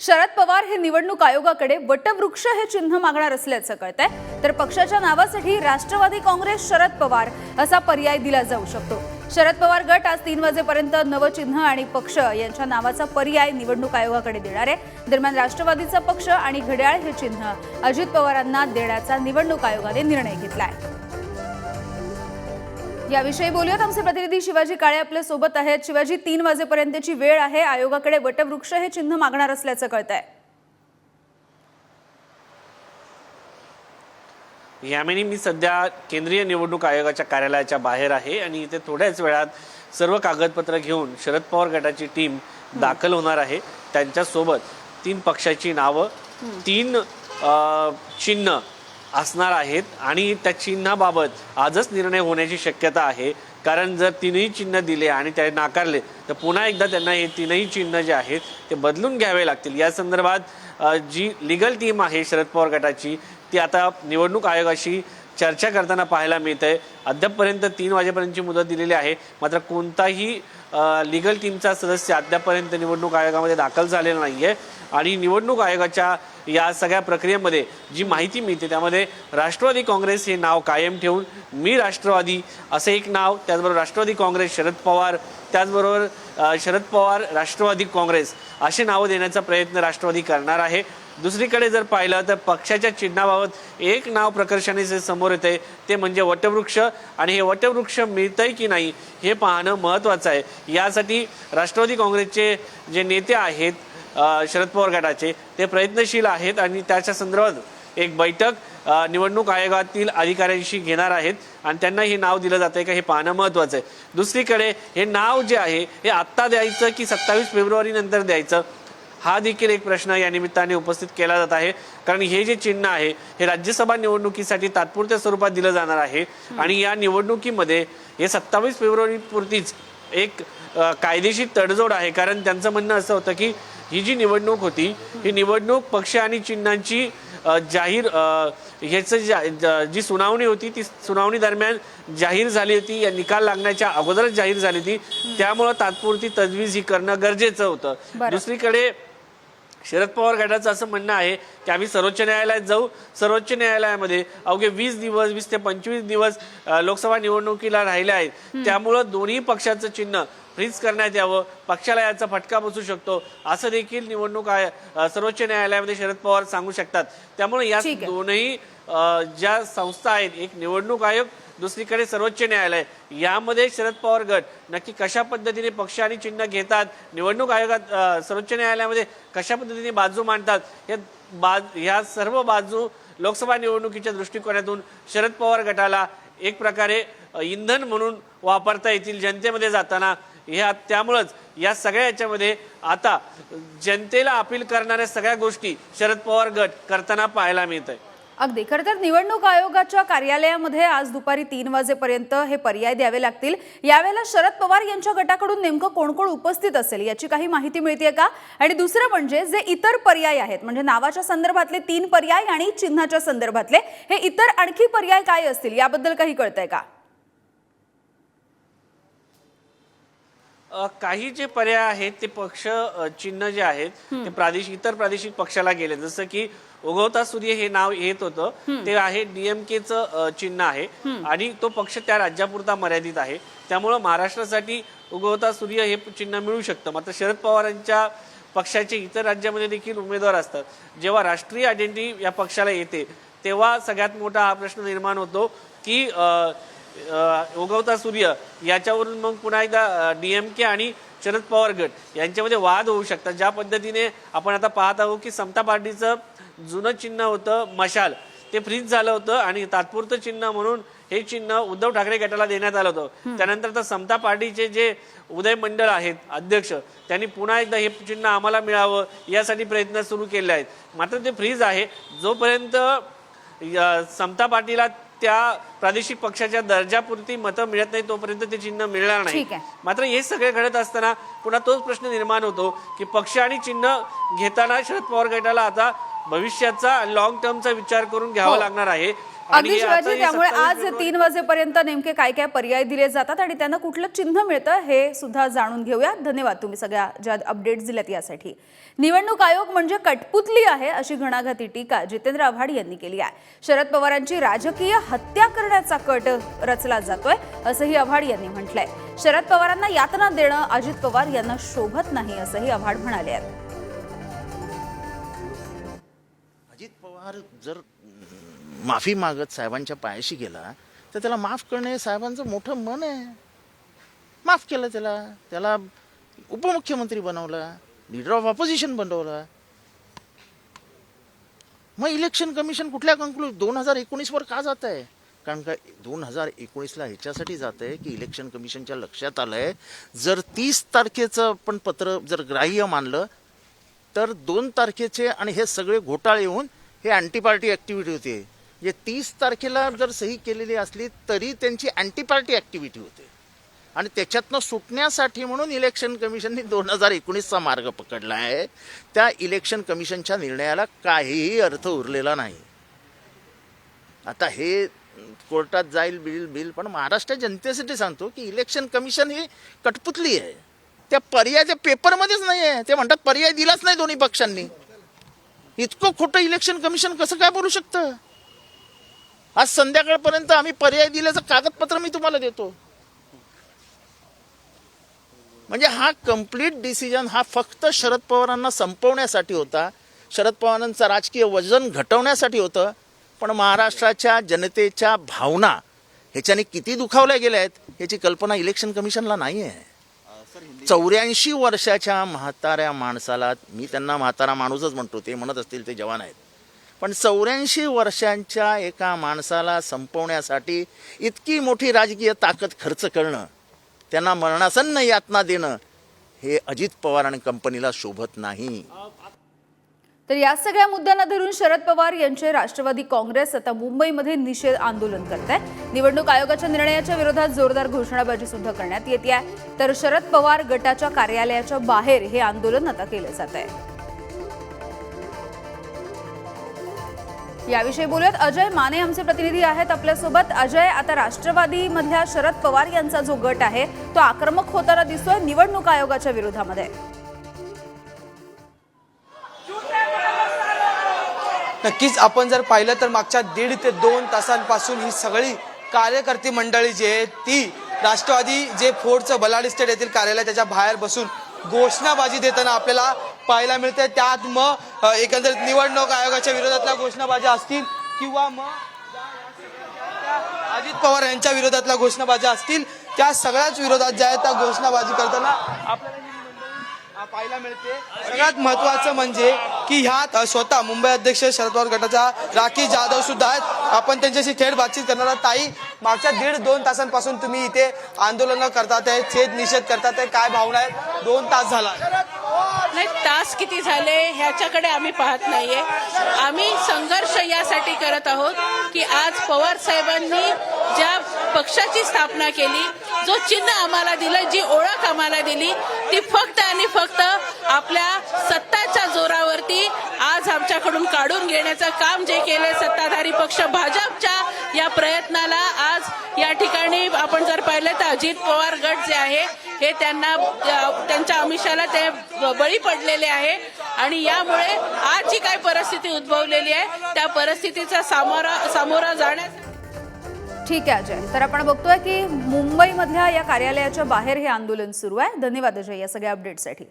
शरद पवार हे निवडणूक आयोगाकडे वटवृक्ष हे चिन्ह मागणार असल्याचं कळत आहे तर पक्षाच्या नावासाठी राष्ट्रवादी काँग्रेस शरद पवार असा पर्याय दिला जाऊ शकतो. शरद पवार गट आज तीन वाजेपर्यंत नवचिन्ह आणि पक्ष यांच्या नावाचा पर्याय निवडणूक आयोगाकडे देणार आहे. दरम्यान राष्ट्रवादीचा पक्ष आणि घड्याळ हे चिन्ह अजित पवारांना देण्याचा निवडणूक आयोगाने निर्णय घेतला आहे याविषयी बोलूयात. आमचे प्रतिनिधी शिवाजी काळे आपल्यासोबत आहेत. शिवाजी तीन वाजेपर्यंतची वेळ आहे. आयोगाकडे वटवृक्ष हे चिन्ह मागणार असल्याचं कळत आहे यामिनी मी सध्या केंद्रीय निवडणूक आयोगाच्या कार्यालयाच्या बाहेर आहे आणि इथे थोड्याच वेळात सर्व कागदपत्र घेऊन शरद पवार गटाची टीम दाखल होणार आहे. त्यांच्यासोबत तीन पक्षाची नावं तीन चिन्ह असणार आहेत आणि त्या चिन्हाबाबत आजच निर्णय होण्याची शक्यता आहे. कारण जर तीनही चिन्ह दिले आणि ते नाकारले तर पुन्हा एकदा त्यांना हे तीनही चिन्ह जे आहेत ते बदलून घ्यावे लागतील. या संदर्भात जी लिगल टीम आहे शरद पवार गटाची ती आता निवडणूक आयोगाशी चर्चा करताना पाहायला मिळत आहे अद्यापपर्यंत तीन वाजेपर्यंतची मुदत दिलेली आहे. मात्र कोणताही लिगल टीमचा सदस्य अद्यापपर्यंत निवडणूक आयोगामध्ये दाखल झालेला नाही आहे आणि निवडणूक आयोगाच्या या सगळ्या प्रक्रियेमध्ये जी माहिती मिळते त्यामध्ये राष्ट्रवादी काँग्रेस हे नाव कायम ठेवून मी राष्ट्रवादी असं एक नाव त्याचबरोबर राष्ट्रवादी काँग्रेस शरद पवार त्याचबरोबर शरद पवार राष्ट्रवादी काँग्रेस असे नावं देण्याचा प्रयत्न राष्ट्रवादी करणार आहे. दुसरीकडे जर पाहिलं तर पक्षाच्या चिन्हाबाबत एक नाव प्रकर्षाने जे समोर येते ते म्हणजे वटवृक्ष. आणि हे वटवृक्ष मिळतंय की नाही हे पाहणं महत्त्वाचं आहे. यासाठी राष्ट्रवादी काँग्रेसचे जे नेते आहेत शरद पवार गटाचे ते प्रयत्नशील आहेत आणि त्याच्या संदर्भात एक बैठक निवडणूक आयोगातील अधिकाऱ्यांशी घेणार आहेत आणि त्यांना हे नाव दिलं जातंय का हे पाहणं महत्त्वाचं आहे. दुसरीकडे हे नाव जे आहे हे आत्ता द्यायचं की सत्तावीस फेब्रुवारी नंतर द्यायचं? हा देखील एक प्रश्न या निमित्ताने उपस्थित केला जात आहे. कारण हे जे चिन्ह आहे हे राज्यसभा निवडणुकीसाठी तात्पुरत्या स्वरूपात दिलं जाणार आहे. आणि या निवडणुकीमध्ये हे सत्तावीस फेब्रुवारी पुरतीच एक कायदेशीर तडजोड आहे. कारण त्यांचं म्हणणं असं होतं की ही जी निवडणूक होती ही निवडणूक पक्ष आणि चिन्हांची जाहीर ह्याचं जा- सुनावणी होती ती सुनावणी दरम्यान जाहीर झाली होती. या निकाल लागण्याच्या अगोदरच जाहीर झाली होती. त्यामुळं तात्पुरती तजवीज ही करणं गरजेचं होतं. दुसरीकडे शरद पवार गटाचं असं म्हणणं आहे की आम्ही सर्वोच्च न्यायालयात जाऊ. सर्वोच्च न्यायालयामध्ये अवघे वीस दिवस वीस ते पंचवीस दिवस लोकसभा निवडणुकीला राहिले आहेत. त्यामुळं दोन्ही पक्षाचं चिन्ह फ्रीज करण्यात यावं पक्षाला याचा फटका बसू शकतो असं देखील निवडणूक सर्वोच्च न्यायालयामध्ये शरद पवार सांगू शकतात त्यामुळे या. दोनही ज्या संस्था आहेत एक निवडणूक आयोग दुसरीकडे सर्वोच्च न्यायालय यामध्ये शरद पवार गट नक्की कशा पद्धतीने पक्ष आणि चिन्ह घेतात निवडणूक आयोगात सर्वोच्च न्यायालयामध्ये कशा पद्धतीने बाजू मांडतात हे बाज ह्या सर्व बाजू लोकसभा निवडणुकीच्या दृष्टिकोनातून शरद पवार गटाला एक प्रकारे इंधन म्हणून वापरता येतील जनतेमध्ये जाताना ह्या त्यामुळंच या सगळ्या याच्यामध्ये आता जनतेला अपील करणाऱ्या सगळ्या गोष्टी शरद पवार गट करताना पाहायला मिळत आहे अगदी. खरं तर निवडणूक आयोगाच्या कार्यालयामध्ये आज दुपारी तीन वाजेपर्यंत हे पर्याय द्यावे लागतील. यावेळेला शरद पवार यांच्या गटाकडून नेमकं कोण कोण उपस्थित असेल याची काही माहिती मिळते का? आणि दुसरं म्हणजे जे इतर पर्याय आहेत म्हणजे नावाच्या संदर्भातले तीन पर्याय आणि चिन्हाच्या संदर्भातले हे इतर आणखी पर्याय काय असतील याबद्दल काही कळतंय का? काही जे पर्याय आहेत ते पक्ष चिन्ह जे आहेत ते प्रादेशिक इतर प्रादेशिक पक्षाला गेले. जसं की उगवता सूर्य हे नाव येत होतं ते आहे डीएमकेचं चिन्ह आहे. आणि तो पक्ष त्या राज्यापुरता मर्यादित आहे. त्यामुळं महाराष्ट्रासाठी उगवता सूर्य हे चिन्ह मिळू शकतं. मात्र शरद पवारांच्या पक्षाचे इतर राज्यामध्ये देखील उमेदवार असतात. जेव्हा राष्ट्रीय आयडेंटिटी या पक्षाला येते तेव्हा सगळ्यात मोठा हा प्रश्न निर्माण होतो की उगवता सूर्य याच्यावरून मग पुन्हा एकदा डीएमके आणि शरद पवार गट यांच्यामध्ये वाद होऊ शकतात. ज्या पद्धतीने आपण आता पाहत आहोत की समता पार्टीचं जुनं चिन्ह होतं मशाल. ते फ्रीज झालं होतं आणि तात्पुरतं चिन्ह म्हणून हे चिन्ह उद्धव ठाकरे गटाला देण्यात आलं होतं. त्यानंतर तर समता पार्टीचे जे उदय मंडळ आहेत अध्यक्ष त्यांनी पुन्हा एकदा हे चिन्ह आम्हाला मिळावं यासाठी प्रयत्न सुरू केले आहेत. मात्र ते फ्रीज आहे. जोपर्यंत समता पार्टीला त्या प्रादेशिक पक्षाच्या दर्जापुरती मतं मिळत नाही तोपर्यंत ते चिन्ह मिळणार नाही. मात्र हे सगळे घडत असताना पुन्हा तोच प्रश्न निर्माण होतो की पक्ष आणि चिन्ह घेताना शरद पवार गटाला आता भविष्याचा लॉंग टर्मचा विचार करून घ्यावा हो. लागणार आहे. अगदी शिवाजी त्यामुळे आज 27 तीन वाजेपर्यंत नेमके काय काय पर्याय दिले जातात आणि त्यांना कुठलं चिन्ह मिळतं हे सुद्धा जाणून घेऊया. धन्यवाद तुम्ही सगळ्या ज्या अपडेट्स दिल्यात यासाठी. निवडणूक आयोग म्हणजे कटपुतली आहे अशी घणाघाती टीका जितेंद्र आव्हाड यांनी केली आहे. शरद पवारांची राजकीय हत्या करण्याचा कट रचला जातोय असंही आव्हाड यांनी म्हटलंय. शरद पवारांना यातना देणं अजित पवार यांना शोभत नाही असंही आव्हाड म्हणाले आहेत. अजित जर माफी मागत साहेबांच्या पायाशी गेला तर त्याला माफ करणे हे साहेबांचं मोठं मन आहे. माफ केलं त्याला. त्याला उपमुख्यमंत्री बनवला लीडर ऑफ ऑपोजिशन बनवला. मग इलेक्शन कमिशन कुठल्या कंक्लूज दोन हजार एकोणीसवर का जात आहे? कारण का दोन हजार एकोणीसला ह्याच्यासाठी जात आहे की इलेक्शन कमिशनच्या लक्षात आलं आहे जर तीस तारखेचं आपण पत्र जर ग्राह्य मानलं तर दोन तारखेचे आणि हे सगळे घोटाळे येऊन हे अँटी पार्टी ॲक्टिव्हिटी होते. जे तीस तारखेला जर सही केलेली असली तरी त्यांची अँटी पार्टी ॲक्टिव्हिटी होते. आणि त्याच्यातनं सुटण्यासाठी म्हणून इलेक्शन कमिशनने दोन हजार एकोणीसचा मार्ग पकडला आहे. त्या इलेक्शन कमिशनच्या निर्णयाला काहीही अर्थ उरलेला नाही. आता हे कोर्टात जाईल बिल बिल पण महाराष्ट्र जनतेसाठी सांगतो की इलेक्शन कमिशन ही कटपुतली आहे. त्या पर्याय त्या पेपरमध्येच नाही आहे ते म्हणतात पर्याय दिलाच नाही दोन्ही पक्षांनी. इतकं खोटं इलेक्शन कमिशन कसं काय बोलू शकतं? आज संध्याकाळपर्यंत आम्ही पर्याय दिल्याचं कागदपत्र मी तुम्हाला देतो. म्हणजे हा कंप्लीट डिसिजन हा फक्त शरद पवारांना संपवण्यासाठी होता. शरद पवारांचं राजकीय वजन घटवण्यासाठी होतं. पण महाराष्ट्राच्या जनतेच्या भावना ह्याच्याने किती दुखावल्या गेल्या आहेत ह्याची कल्पना इलेक्शन कमिशनला नाही आहे चौऱ्याऐंशी वर्षाच्या म्हाताऱ्या माणसाला मी त्यांना म्हातारा माणूसच म्हणतो ते म्हणत असतील ते जवान आहेत. पण चौऱ्याऐंशी वर्षांच्या एका माणसाला संपवण्यासाठी इतकी मोठी राजकीय ताकद खर्च करणं त्यांना मरणासन्न यातना देणं हे अजित पवार आणि कंपनीला शोभत नाही. तर या सगळ्या मुद्द्यांना धरून शरद पवार यांचे राष्ट्रवादी काँग्रेस आता मुंबईमध्ये निषेध आंदोलन करत आहे निवडणूक आयोगाच्या निर्णयाच्या विरोधात जोरदार घोषणाबाजी सुद्धा करण्यात येते तर शरद पवार गटाच्या कार्यालयाच्या बाहेर हे आंदोलन आता केलं जात आहे. याविषयी बोलूयात. अजय माने आमचे प्रतिनिधी आहेत आपल्यासोबत. अजय आता राष्ट्रवादी मधल्या शरद पवार यांचा जो गट आहे तो आक्रमक होताना दिसतोय निवडणूक आयोगाच्या विरोधामध्ये. नक्कीच आपण जर पाहिलं तर मागच्या दीड ते दोन तासांपासून ही सगळी कार्यकर्ती मंडळी जी आहे ती राष्ट्रवादी जे फोर्टचं बलाड इस्टेट येथील कार्यालय त्याच्या बाहेर बसून घोषणाबाजी देताना आपल्याला पाहायला मिळते त्यात मग एकंदरीत निवडणूक आयोगाच्या विरोधातल्या घोषणाबाज्या असतील किंवा मग अजित पवार यांच्या विरोधातल्या घोषणाबाज्या असतील. त्या सगळ्याच विरोधात ज्या आहेत त्या घोषणाबाजी करताना आपल्याला पाहायला मिळते. सगळ्यात महत्वाचं म्हणजे की ह्यात स्वतः मुंबई अध्यक्ष शरद पवार गटाचा राखी जाधव सुद्धा आहेत. आपण त्यांच्याशी थेट बातचीत करणार आहोत. ताई मागच्या दीड दोन तासांपासून तुम्ही इथे आंदोलन करतात आहे छेद निषेध करतात आहे. काय भावना आहेत? दोन तास झाला. नाही तास किती झाले ह्याच्याकडे आम्ही पाहत नाहीये. आम्ही संघर्ष यासाठी करत आहोत की आज पवार साहेबांनी ज्या पक्षाची स्थापना केली जो चिन्ह आम्हाला दिलं जी ओळख आम्हाला दिली ती फक्त आणि फक्त आपल्या सत्ताच्या जोरावरती आज आमच्याकडून काढून घेण्याचं काम जे केले सत्ताधारी पक्ष भाजपच्या या प्रयत्नाला आज या ठिकाणी आपण जर पाहिलं तर अजित पवार गट जे आहे हे त्यांना त्यांच्या अमिषाला ते बळी पडलेले आहे. आणि यामुळे आज जी काय परिस्थिती उद्भवलेली आहे त्या परिस्थितीचा सामोरा सामोरा जाण्यास ठीक आहे अजय. तर आपण बघतोय की मुंबईमधल्या या कार्यालयाच्या बाहेर हे आंदोलन सुरू आहे. धन्यवाद अजय या सगळ्या अपडेटसाठी